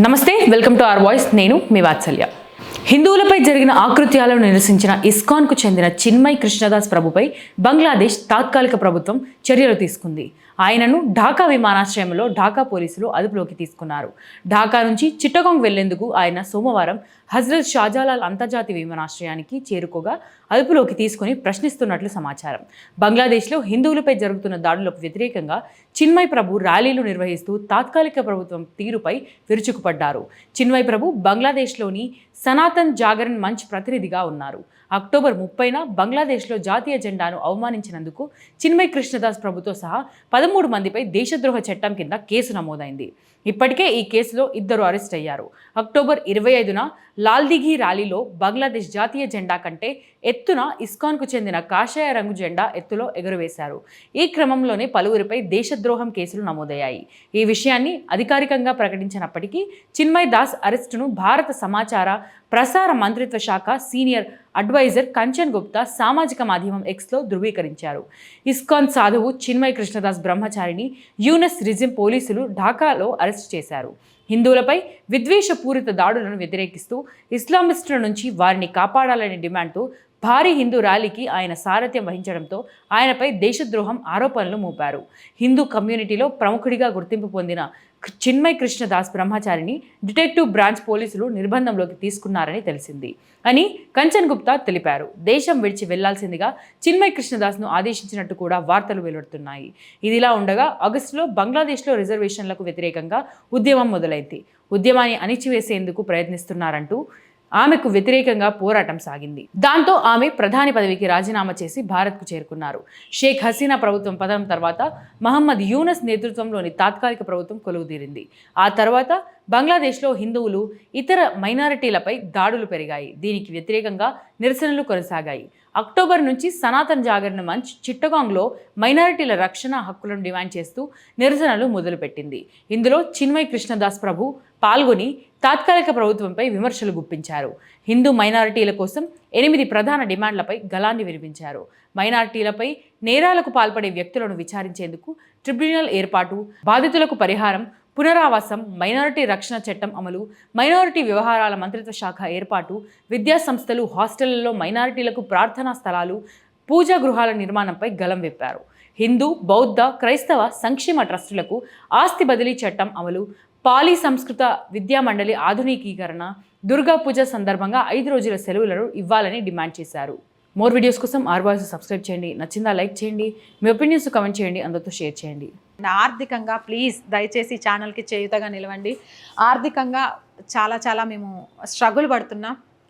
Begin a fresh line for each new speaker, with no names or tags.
నమస్తే welcome to are voice. నేను మీ వాత్సల్య. హిందువులపై జరిగిన ఆకృత్యాలను నిరసించిన ఇస్కాన్కు చెందిన చిన్మయ్ కృష్ణదాస్ ప్రభుపై బంగ్లాదేశ్ తాత్కాలిక ప్రభుత్వం చర్యలు తీసుకుంది. ఆయనను ఢాకా విమానాశ్రయంలో ఢాకా పోలీసులు అదుపులోకి తీసుకున్నారు. ఢాకా నుంచి చిట్టగాంగ్ వెళ్ళేందుకు ఆయన సోమవారం హజ్రత్ షాజాలాల్ అంతర్జాతీయ విమానాశ్రయానికి చేరుకోగా అదుపులోకి తీసుకుని ప్రశ్నిస్తున్నట్లు సమాచారం. బంగ్లాదేశ్లో హిందువులపై జరుగుతున్న దాడులకు వ్యతిరేకంగా చిన్మయ్ ప్రభు ర్యాలీలు నిర్వహిస్తూ తాత్కాలిక ప్రభుత్వం తీరుపై విరుచుకుపడ్డారు. చిన్మయ్ ప్రభు బంగ్లాదేశ్లోని సనాతన్ జాగరణ్ మంచ్ ప్రతినిధిగా ఉన్నారు. అక్టోబర్ ముప్పైన బంగ్లాదేశ్లో జాతీయ జెండాను అవమానించినందుకు చిన్మయ్ కృష్ణదాస్ ప్రభుతో సహా పదమూడు మందిపై దేశద్రోహ చట్టం కింద కేసు నమోదైంది. ఇప్పటికే ఈ కేసులో ఇద్దరు అరెస్ట్ అయ్యారు. అక్టోబర్ ఇరవై ఐదున లాల్దిఘీ ర్యాలీలో బంగ్లాదేశ్ జాతీయ జెండా కంటే ఎత్తున ఇస్కాన్కు చెందిన కాషాయ రంగు జెండా ఎత్తులో ఎగురవేశారు. ఈ క్రమంలోనే పలువురిపై దేశద్రోహం కేసులు నమోదయ్యాయి. ఈ విషయాన్ని అధికారికంగా ప్రకటించినప్పటికీ చిన్మయ్ దాస్ అరెస్టును భారత సమాచార ప్రసార మంత్రిత్వ శాఖ సీనియర్ అడ్వైజర్ కంచన్ గుప్తా సామాజిక మాధ్యమం ఎక్స్లో ధృవీకరించారు. ఇస్కాన్ సాధువు చిన్మయ్ కృష్ణదాస్ బ్రహ్మచారిని యూనస్ రిజిం పోలీసులు ఢాకాలో అరెస్ట్ చేశారు. హిందువులపై విద్వేషపూరిత దాడులను వ్యతిరేకిస్తూ ఇస్లామిస్టుల నుంచి వారిని కాపాడాలనే డిమాండ్తో భారీ హిందూ ర్యాలీకి ఆయన సారథ్యం వహించడంతో ఆయనపై దేశద్రోహం ఆరోపణలు మోపారు. హిందూ కమ్యూనిటీలో ప్రముఖుడిగా గుర్తింపు పొందిన చిన్మయ్ కృష్ణదాస్ బ్రహ్మచారిని డిటెక్టివ్ బ్రాంచ్ పోలీసులు నిర్బంధంలోకి తీసుకున్నారని తెలిసింది అని కంచన్ గుప్తా తెలిపారు. దేశం విడిచి వెళ్ళాల్సిందిగా చిన్మయ్ కృష్ణదాస్ను ఆదేశించినట్టు కూడా వార్తలు వెలువడుతున్నాయి. ఇదిలా ఉండగా ఆగస్టులో బంగ్లాదేశ్లో రిజర్వేషన్లకు వ్యతిరేకంగా ఉద్యమం మొదలైంది. ఉద్యమాన్ని అణిచివేసేందుకు ప్రయత్నిస్తున్నారంటూ ఆమెకు వ్యతిరేకంగా పోరాటం సాగింది. దాంతో ఆమె ప్రధాని పదవికి రాజీనామా చేసి భారత్కు చేరుకున్నారు. షేక్ హసీనా ప్రభుత్వం పదం తర్వాత మహమ్మద్ యూనస్ నేతృత్వంలోని తాత్కాలిక ప్రభుత్వం కొలువుదీరింది. ఆ తర్వాత బంగ్లాదేశ్లో హిందువులు ఇతర మైనారిటీలపై దాడులు పెరిగాయి. దీనికి వ్యతిరేకంగా నిరసనలు కొనసాగాయి. అక్టోబర్ నుంచి సనాతన్ జాగరణ మంచ్ చిట్టగాంగ్లో మైనారిటీల రక్షణ హక్కులను డిమాండ్ చేస్తూ నిరసనలు మొదలుపెట్టింది. ఇందులో చిన్మయ్ కృష్ణదాస్ ప్రభు పాల్గొని తాత్కాలిక ప్రభుత్వంపై విమర్శలు గుప్పించారు. హిందూ మైనారిటీల కోసం ఎనిమిది ప్రధాన డిమాండ్లపై గలాన్ని వినిపించారు మైనారిటీలపై నేరాలకు పాల్పడే వ్యక్తులను విచారించేందుకు ట్రిబ్యునల్ ఏర్పాటు బాధితులకు పరిహారం పునరావాసం మైనారిటీ రక్షణ చట్టం అమలు మైనారిటీ వ్యవహారాల మంత్రిత్వ శాఖ ఏర్పాటు విద్యా సంస్థలు హాస్టళ్ళలో మైనారిటీలకు ప్రార్థనా స్థలాలు పూజా గృహాల నిర్మాణంపై గలం విప్పారు హిందూ బౌద్ధ క్రైస్తవ సంక్షేమ ట్రస్టులకు ఆస్తి బదిలీ చట్టం అమలు పాలీ సంస్కృత విద్యామండలి ఆధునికీకరణ దుర్గా పూజ సందర్భంగా ఐదు రోజుల సెలవులను ఇవ్వాలని డిమాండ్ చేశారు. మోర్ వీడియోస్ కోసం ఆర్ వాయిస్ సబ్స్క్రైబ్ చేయండి. నచ్చిందా లైక్ చేయండి. మీ ఒపీనియన్స్ కమెంట్ చేయండి. అందరితో షేర్ చేయండి.
ఆర్థికంగా ప్లీజ్ దయచేసి ఛానల్కి చేయుతగా నిలవండి. ఆర్థికంగా చాలా చాలా మేము స్ట్రగుల్ పడుతున్నాం.